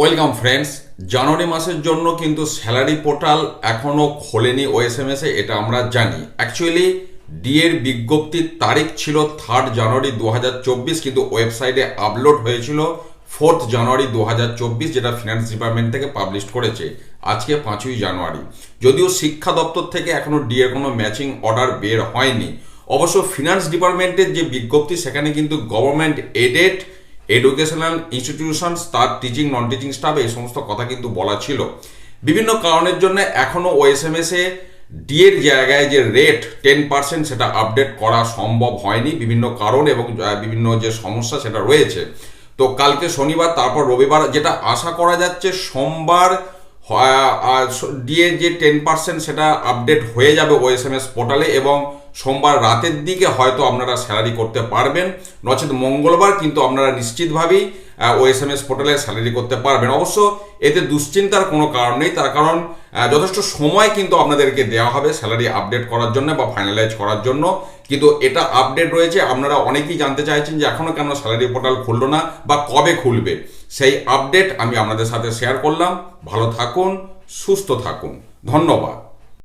Welcome friends, জানুয়ারি মাসের জন্য কিন্তু স্যালারি পোর্টাল এখনও খোলেনি ওএসএমএস এ, এটা আমরা জানি। অ্যাকচুয়ালি ডি এর বিজ্ঞপ্তির তারিখ ছিল থার্ড জানুয়ারি দু হাজার চব্বিশ, কিন্তু ওয়েবসাইটে আপলোড হয়েছিল ফোর্থ জানুয়ারি দু হাজার চব্বিশ, যেটা ফিনান্স ডিপার্টমেন্ট থেকে পাবলিশ করেছে, আজকে পাঁচই জানুয়ারি। যদিও শিক্ষা দপ্তর থেকে এখনও ডি এর কোনো ম্যাচিং অর্ডার বের হয়নি। অবশ্য ফিনান্স ডিপার্টমেন্টের যে বিজ্ঞপ্তি, সেখানে কিন্তু গভর্নমেন্ট এডেড এডুকেশনাল ইনস্টিটিউশনস তার টিচিং নন টিচিং স্টাফ এই সমস্ত কথা কিন্তু বলা ছিল। বিভিন্ন কারণের জন্য এখনও ওএসএমএস এ ডি এর জায়গায় যে রেট টেন পার্সেন্ট সেটা আপডেট করা সম্ভব হয়নি। বিভিন্ন কারণ এবং বিভিন্ন যে সমস্যা সেটা রয়েছে। তো কালকে শনিবার, তারপর রবিবার যেটা আশা করা যাচ্ছে, সোমবার ডিএ যে টেন পার্সেন্ট সেটা আপডেট হয়ে যাবে ওএসএমএস পোর্টালে এবং সোমবার রাতের দিকে হয়তো আপনারা স্যালারি করতে পারবেন। নচেত মঙ্গলবার কিন্তু আপনারা নিশ্চিতভাবেই ওএসএমএস পোর্টালে স্যালারি করতে পারবেন। অবশ্য এতে দুশ্চিন্তার কোনো কারণ নেই। তার কারণ যথেষ্ট সময় কিন্তু আপনাদেরকে দেওয়া হবে স্যালারি আপডেট করার জন্য বা ফাইনালাইজ করার জন্য। কিন্তু এটা আপডেট রয়েছে। আপনারা অনেকেই জানতে চাইছেন যে এখনও কেন স্যালারি পোর্টাল খুললো না বা কবে খুলবে। সেই আপডেট আমি আপনাদের সাথে শেয়ার করলাম। ভালো থাকুন, সুস্থ থাকুন। ধন্যবাদ।